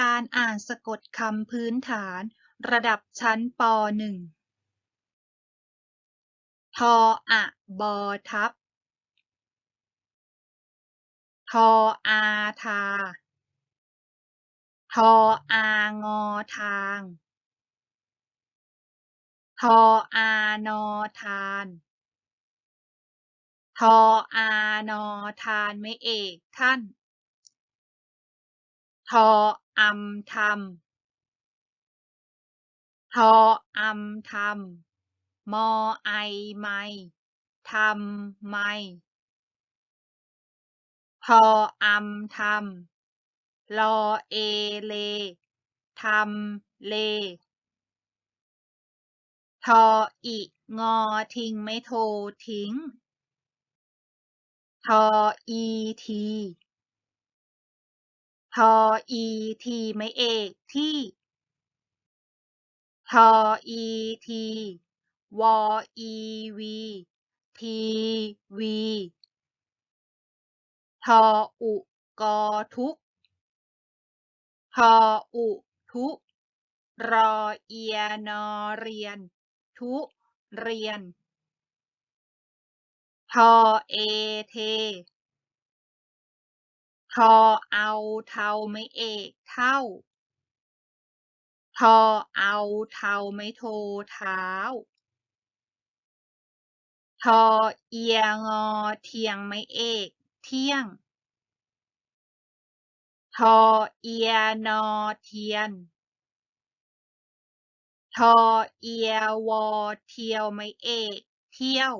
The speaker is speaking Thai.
การอ่านสะกดคำพื้นฐาน ระดับชั้นป .1 ทออะบอทับ ทออาทา ทออางอทาง ทออานอทานทออานอทานไม่เอกท่าน ทอ อำทำทออำทำมอไอไม่ทำไม่ทออำทำลอเอเลทำเลทออิงอทิ้งไม่โททิ้ง ทออีที ทออีทีไมเอกที่ ทออีทีวอีวีทีวีทออุกอทุก ทออุทุรอเอียนอเรียน ทุเรียน ทอเอเท ทอเอาเทาไม่เอกเท่า ทอเอาเทาไม่โทเท้า ทอเอียงอเทียงไม่เอกเที่ยง ทอเอียนอเทียน ทอเอียวอเทียวไม่เอกเที่ยว